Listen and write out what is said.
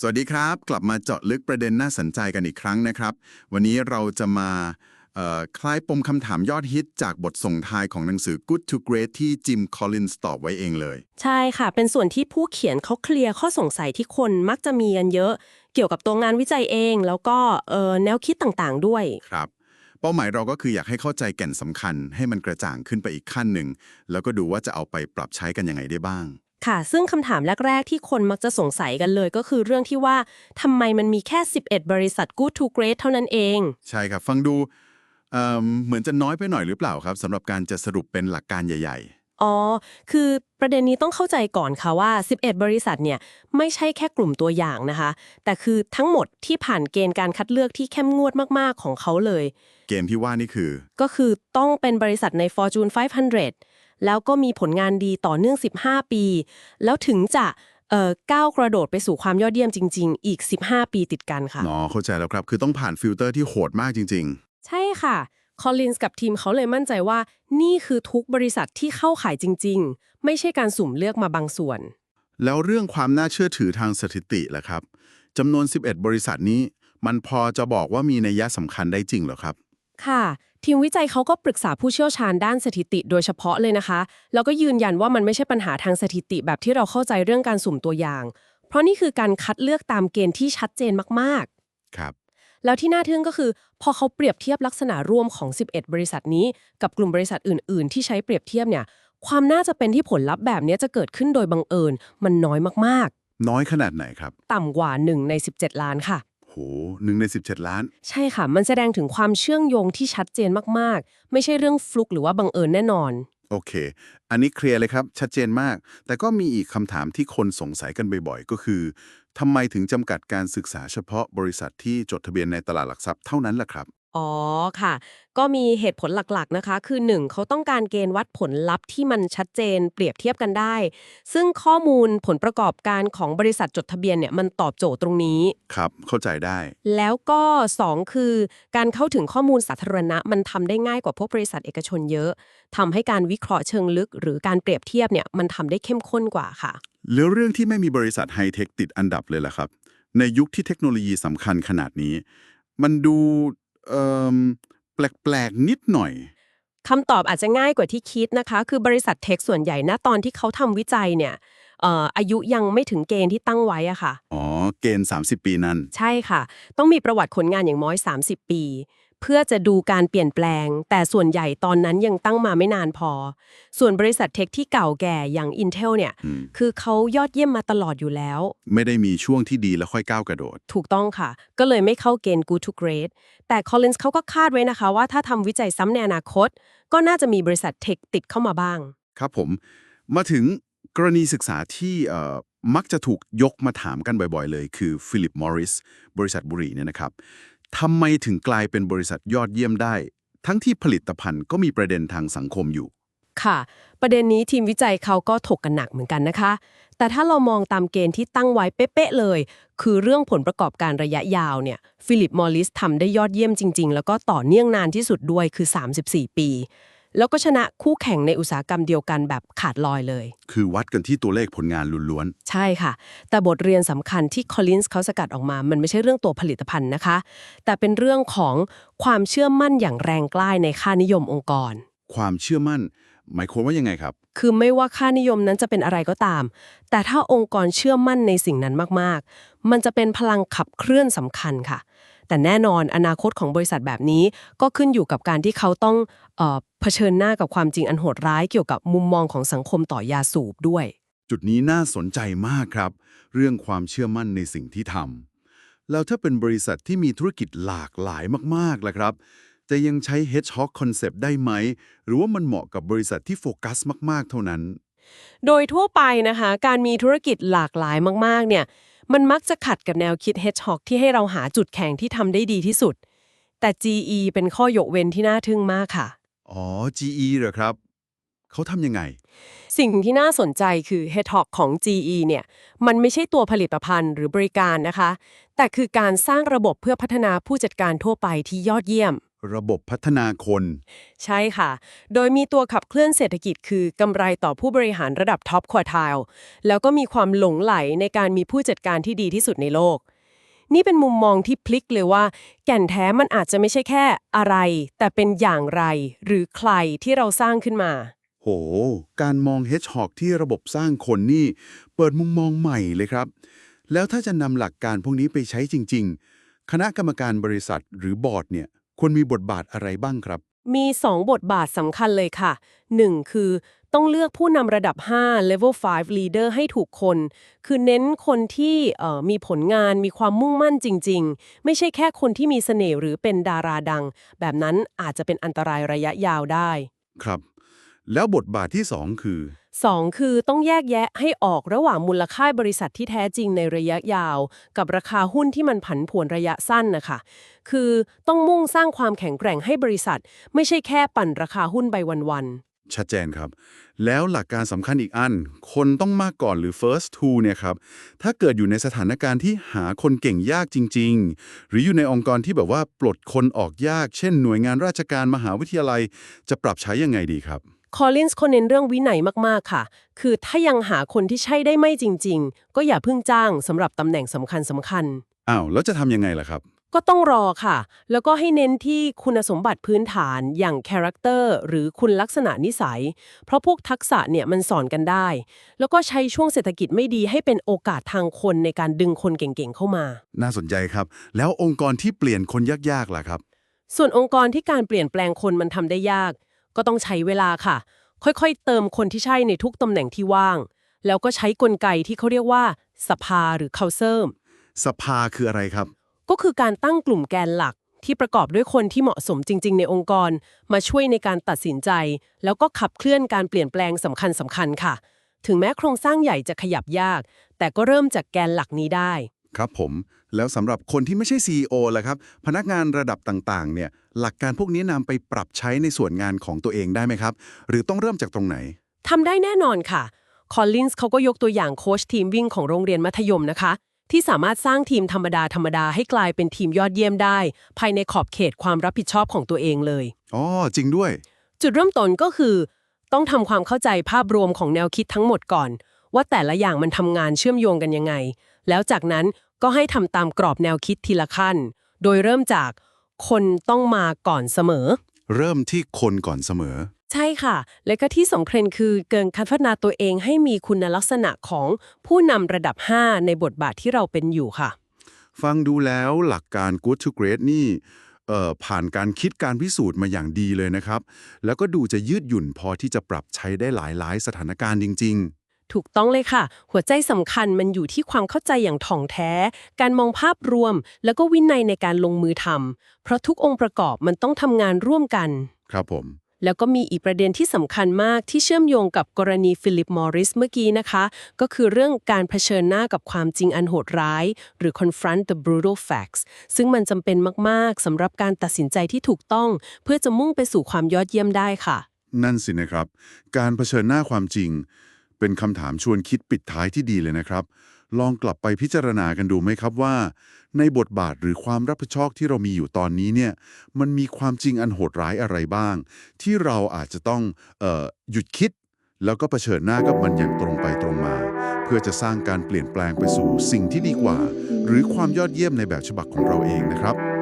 สวัสดีครับ กลับมาเจาะลึกประเด็นน่าสนใจกันอีกครั้งนะครับ วันนี้เราจะมาเอ่อคลายปมคำถามยอดฮิตจากบทส่งท้ายของหนังสือ Good to Great ที่จิม คอลลินส์ตอบไว้เองเลย ใช่ค่ะ เป็นส่วนที่ผู้เขียนเขาเคลียร์ข้อสงสัยที่คนมักจะมีกันเยอะ เกี่ยวกับตัวงานวิจัยเอง แล้วก็เอ่อแนวคิดต่างๆด้วย ครับ เป้าหมายเราก็คืออยากให้เข้าใจแก่นสำคัญ ให้มันกระจ่างขึ้นไปอีกขั้นหนึ่ง แล้วก็ดูว่าจะเอาไปปรับใช้กันยังไงได้บ้าง ค่ะ ซึ่งคำถามแรก ๆ ที่คนมักจะสงสัยกันเลยก็คือเรื่องที่ว่าทำไมมันมีแค่ 11 บริษัท Good to Great เท่านั้นเอง ใช่ครับ ฟังดูเอิ่มเหมือนจะน้อยไปหน่อยหรือเปล่าครับสำหรับการจะสรุปเป็นหลักการใหญ่อ๋อ คือประเด็นนี้ต้องเข้าใจก่อนค่ะว่า 11 บริษัทเนี่ยไม่ใช่แค่กลุ่มตัวอย่างนะคะ แต่คือทั้งหมดที่ผ่านเกณฑ์การคัดเลือกที่เข้มงวดมาก ๆ ของเขาเลยๆเกณฑ์ที่ว่านี่คือ ก็คือต้องเป็นบริษัทใน Fortune 500 แล้วก็มีผลงานดีต่อเนื่อง 15 ปี แล้วถึงจะเอ่อก้าวกระโดดไปสู่ความยอดเยี่ยมจริง ๆ อีก 15 ปีติดกันค่ะ อ๋อ เข้าใจแล้วครับ คือต้องผ่านฟิลเตอร์ที่โหดมากจริงใช่ค่ะคอลลินส์กับทีมเขาเลยมั่นใจว่า นี่คือทุกบริษัทที่เข้าขายจริง ๆ ไม่ใช่การสุ่มเลือกมาบางส่วนๆแล้วเรื่องความน่าเชื่อถือทางสถิติล่ะครับจำนวน 11 บริษัทนี้ มันพอจะบอกว่ามีนัยยะสำคัญได้จริงเหรอครับ ค่ะ ทีมวิจัยเขาก็ปรึกษาผู้เชี่ยวชาญด้านสถิติโดยเฉพาะเลยนะคะ แล้วก็ยืนยันว่ามันไม่ใช่ปัญหาทางสถิติแบบที่เราเข้าใจเรื่องการสุ่มตัวอย่าง เพราะนี่คือการคัดเลือกตามเกณฑ์ที่ชัดเจนมากๆ ครับ แล้วที่น่าทึ่งก็คือ พอเขาเปรียบเทียบลักษณะร่วมของ 11 บริษัทนี้ กับกลุ่มบริษัทอื่น ๆ ที่ใช้เปรียบเทียบเนี่ย ความน่าจะเป็นที่ผลลัพธ์แบบนี้จะเกิดขึ้นโดยบังเอิญ มันน้อยมากน้อยขนาดไหนครับๆต่ำกว่า1ใน 17 ล้านค่ะโหหนึ่งใน 17 ล้าน ใช่ค่ะ มันแสดงถึงความเชื่องโยงที่ชัดเจนมากๆ ไม่ใช่เรื่องฟลุกหรือว่าบังเอิญแน่นอน โอเค อันนี้เคลียร์เลยครับ ชัดเจนมาก แต่ก็มีอีกคำถามที่คนสงสัยกันบ่อยๆ ก็คือทำไมถึงจำกัดการศึกษาเฉพาะบริษัทที่จดทะเบียนในตลาดหลักทรัพย์เท่านั้นล่ะครับ อ๋อค่ะ ก็มีเหตุผลหลักๆนะคะ คือ 1. เขาต้องการเกณฑ์วัดผลลัพธ์ที่มันชัดเจนเปรียบเทียบกันได้ ซึ่งข้อมูลผลประกอบการของบริษัทจดทะเบียนเนี่ยมันตอบโจทย์ตรงนี้ ครับ เข้าใจได้ แล้วก็ 2 คือ การเข้าถึงข้อมูลสาธารณะ มันทำได้ง่ายกว่าพวกบริษัทเอกชนเยอะทำให้การวิเคราะห์เชิงลึก หรือการเปรียบเทียบเนี่ยมันทำได้เข้มข้นกว่าค่ะ แล้วเรื่องที่ไม่มีบริษัทไฮเทคติดอันดับเลยล่ะครับ ในยุคที่เทคโนโลยีสำคัญขนาดนี้ มันดูเอ่ม แปลกๆนิดหน่อยคำตอบอาจจะง่ายกว่าที่คิดนะคะ คือบริษัทเทคส่วนใหญ่ณตอนที่เขาทำวิจัยเนี่ยเอ่ออายุยังไม่ถึงเกณฑ์ที่ตั้งไว้อะค่ะ อ๋อ เกณฑ์ 30 ปีนั้น ใช่ค่ะ ต้องมีประวัติผลงานอย่างน้อย 30 ปี เพื่อจะดูการเปลี่ยนแปลง แต่ส่วนใหญ่ตอนนั้นยังตั้งมาไม่นานพอ ส่วนบริษัทเทคที่เก่าแก่อย่าง Intel เนี่ยอืมคือเขายอดเยี่ยมมาตลอดอยู่แล้ว ไม่ได้มีช่วงที่ดีแล้วค่อยก้าวกระโดด ถูกต้องค่ะ ก็เลยไม่เข้าเกณฑ์ Good to Great แต่ Collins เขาก็คาดไว้นะคะว่าถ้าทำวิจัยซ้ำในอนาคต ก็น่าจะมีบริษัทเทคติดเข้ามาบ้าง ครับผม มาถึงกรณีศึกษาที่เอ่อมักจะถูกยกมาถามกันบ่อยๆ เลย คือฟิลิปมอริสบริษัทบุหรี่เนี่ยนะครับ ทำไมถึงกลายเป็นบริษัทยอดเยี่ยมได้ ทั้งที่ผลิตภัณฑ์ก็มีประเด็นทางสังคมอยู่ ค่ะ ประเด็นนี้ทีมวิจัยเขาก็ถกกันหนักเหมือนกันนะคะ แต่ถ้าเรามองตามเกณฑ์ที่ตั้งไว้เป๊ะๆเลย คือเรื่องผลประกอบการระยะยาวเนี่ยฟิลิปมอริสทำได้ยอดเยี่ยมจริง ๆ แล้วก็ต่อเนื่องนานที่สุดด้วยคือ 34 ปี แล้วก็ชนะคู่แข่งในอุตสาหกรรมเดียวกันแบบขาดลอยเลย คือวัดกันที่ตัวเลขผลงานล้วนใช่ค่ะ แต่บทเรียนสำคัญที่คอลลินส์เขาสกัดออกมา มันไม่ใช่เรื่องตัวผลิตภัณฑ์นะคะ แต่เป็นเรื่องของความเชื่อมั่นอย่างแรงกล้าในค่านิยมองค์กรๆความเชื่อมั่น หมายความว่ายังไงครับ คือไม่ว่าค่านิยมนั้นจะเป็นอะไรก็ตาม แต่ถ้าองค์กรเชื่อมั่นในสิ่งนั้นมากๆ มันจะเป็นพลังขับเคลื่อนสำคัญค่ะ แต่แน่นอนอนาคตของบริษัทแบบนี้ ก็ขึ้นอยู่กับการที่เขาต้องเออเผชิญหน้ากับความจริงอันโหดร้ายเกี่ยวกับมุมมองของสังคมต่อยาสูบด้วย จุดนี้น่าสนใจมากครับ เรื่องความเชื่อมั่นในสิ่งที่ทำแล้วถ้าเป็นบริษัทที่มีธุรกิจหลากหลายมากๆล่ะครับ จะยังใช้ hedgehog concept ได้ไหม หรือว่ามันเหมาะกับบริษัทที่โฟกัสมาก ๆ เท่านั้น โดยทั่วไปนะคะ การมีธุรกิจหลากหลายมากๆเนี่ย มันมักจะขัดกับแนวคิด hedgehog ที่ให้เราหาจุดแข็งที่ทำได้ดีที่สุด แต่ GE เป็นข้อยกเว้นที่น่าทึ่งมากค่ะ อ๋อ GE เหรอครับ เขาทำยังไง สิ่งที่น่าสนใจคือ hedgehog ของ GE เนี่ย มันไม่ใช่ตัวผลิตภัณฑ์หรือบริการนะคะ แต่คือการสร้างระบบเพื่อพัฒนาผู้จัดการทั่วไปที่ยอดเยี่ยม ระบบพัฒนาคน ใช่ค่ะ โดยมีตัวขับเคลื่อนเศรษฐกิจคือกำไรต่อผู้บริหารระดับท็อปควอไทล์แล้วก็มีความหลงไหลในการมีผู้จัดการที่ดีที่สุดในโลก นี่เป็นมุมมองที่พลิกเลยว่า แก่นแท้มันอาจจะไม่ใช่แค่อะไร แต่เป็นอย่างไร หรือใครที่เราสร้างขึ้นมา โห การมอง Hedgehog ที่ระบบสร้างคนนี่ เปิดมุมมองใหม่เลยครับ แล้วถ้าจะนำหลักการพวกนี้ไปใช้จริง ๆ คณะกรรมการบริษัทหรือบอร์ดเนี่ย ควรมีบทบาทอะไรบ้างครับ มี 2 บทบาทสำคัญเลยค่ะ 1. คือต้องเลือกผู้นำระดับ 5 level 5 leader ให้ถูกคน คือเน้นคนที่เอ่อมีผลงานมีความมุ่งมั่นจริง ๆ ไม่ใช่แค่คนที่มีเสน่ห์หรือเป็นดาราดัง แบบนั้นอาจจะเป็นอันตรายระยะยาวได้ ครับ แล้วบทบาทที่ 2 คือ 2 คือต้องแยกแยะให้ออกระหว่างมูลค่าบริษัทที่แท้จริงในระยะยาว กับราคาหุ้นที่มันผันผวนระยะสั้นนะคะ คือต้องมุ่งสร้างความแข็งแกร่งให้บริษัท ไม่ใช่แค่ปั่นราคาหุ้นไปวันๆชัดเจนครับ แล้วหลักการสำคัญอีกอัน คนต้องมาก่อนหรือ first to เนี่ยครับถ้าเกิดอยู่ในสถานการณ์ที่หาคนเก่งยากจริง ๆ หรืออยู่ในองค์กรที่แบบว่าปลดคนออกยาก เช่น หน่วยงานราชการมหาวิทยาลัย จะปรับใช้ยังไงดีครับ คอลลินส์เขาเน้นเรื่องวินัยมาก ๆ ค่ะ คือถ้ายังหาคนที่ใช่ได้ไม่จริง ๆ ก็อย่าเพิ่งจ้างสำหรับตำแหน่งสำคัญสำคัญ อ้าว แล้วจะทำยังไงล่ะครับ ก็ต้องรอค่ะ แล้วก็ให้เน้นที่คุณสมบัติพื้นฐานอย่างคาแรคเตอร์หรือคุณลักษณะนิสัย เพราะพวกทักษะเนี่ยมันสอนกันได้ แล้วก็ใช้ช่วงเศรษฐกิจไม่ดีให้เป็นโอกาสทางคนในการดึงคนเก่งๆเข้ามา น่าสนใจครับ แล้วองค์กรที่เปลี่ยนคนยากๆล่ะครับ ส่วนองค์กรที่การเปลี่ยนแปลงคนมันทำได้ยาก ก็ต้องใช้เวลาค่ะ ค่อยๆ เติมคนที่ใช่ในทุกตำแหน่งที่ว่าง แล้วก็ใช้กลไกที่เขาเรียกว่า สภาหรือ c o u n c i l สภาคืออะไรครับ ก็คือการตั้งกลุ่มแกนหลักที่ประกอบด้วยคนที่เหมาะสมจริง ๆ ในองค์กร มาช่วยในการตัดสินใจ แล้วก็ขับเคลื่อนการเปลี่ยนแปลงสำคัญสำคัญค่ะ ถึงแม้โครงสร้างใหญ่จะขยับยาก แต่ก็เริ่มจากแกนหลักนี้ได้ ครับผม แล้วสำหรับคนที่ไม่ใช่ CEO ล่ะครับ พนักงานระดับต่างๆ เนี่ย หลักการพวกนี้นำไปปรับใช้ในส่วนงานของตัวเองได้ไหมครับ หรือต้องเริ่มจากตรงไหน ทำได้แน่นอนค่ะ คอลลินส์เขาก็ยกตัวอย่างโค้ชทีมวิ่งของโรงเรียนมัธยมนะคะ ที่สามารถสร้างทีมธรรมดา ธรรมดาให้กลายเป็นทีมยอดเยี่ยมได้ ภายในขอบเขตความรับผิดชอบของตัวเองเลย อ๋อ จริงด้วย จุดเริ่มต้นก็คือ ต้องทำความเข้าใจภาพรวมของแนวคิดทั้งหมดก่อน ว่าแต่ละอย่างมันทำงานเชื่อมโยงกันยังไง แล้วจากนั้น ก็ให้ทำตามกรอบแนวคิดทีละขั้น โดยเริ่มจากคนต้องมาก่อนเสมอ เริ่มที่คนก่อนเสมอ ใช่ค่ะ และก็ที่สำคัญคือเกินการพัฒนาตัวเองให้มีคุณลักษณะของผู้นำระดับ 5 ในบทบาทที่เราเป็นอยู่ค่ะ ฟังดูแล้วหลักการ good to great นี่เอ่อผ่านการคิดการพิสูจน์มาอย่างดีเลยนะครับ แล้วก็ดูจะยืดหยุ่นพอที่จะปรับใช้ได้หลายๆ สถานการณ์จริง ถูกต้องเลยค่ะ หัวใจสำคัญมันอยู่ที่ความเข้าใจอย่างถ่องแท้ การมองภาพรวม แล้วก็วินัยในการลงมือทำเพราะทุกองค์ประกอบมันต้องทำงานร่วมกันๆครับผม แล้วก็มีอีกประเด็นที่สำคัญมากที่เชื่อมโยงกับกรณีฟิลิปมอริสเมื่อกี้นะคะ ก็คือเรื่องการเผชิญหน้ากับความจริงอันโหดร้าย หรือ confront the brutal facts ซึ่งมันจำเป็นมากๆสำหรับการตัดสินใจที่ถูกต้อง เพื่อจะมุ่งไปสู่ความยอดเยี่ยมได้ค่ะ นั่นสินะครับ การเผชิญหน้าความจริง เป็นคำถามชวนคิดปิดท้ายที่ดีเลยนะครับ ลองกลับไปพิจารณากันดูไหมครับว่า ในบทบาทหรือความรับผิดชอบที่เรามีอยู่ตอนนี้เนี่ยมันมีความจริงอันโหดร้ายอะไรบ้าง ที่เราอาจจะต้องออหยุดคิด แล้วก็เผชิญหน้ากับมันอย่างตรงไปตรงมา เพื่อจะสร้างการเปลี่ยนแปลงไปสู่สิ่งที่ดีกว่า หรือความยอดเยี่ยมในแบบฉบับของเราเองนะครับ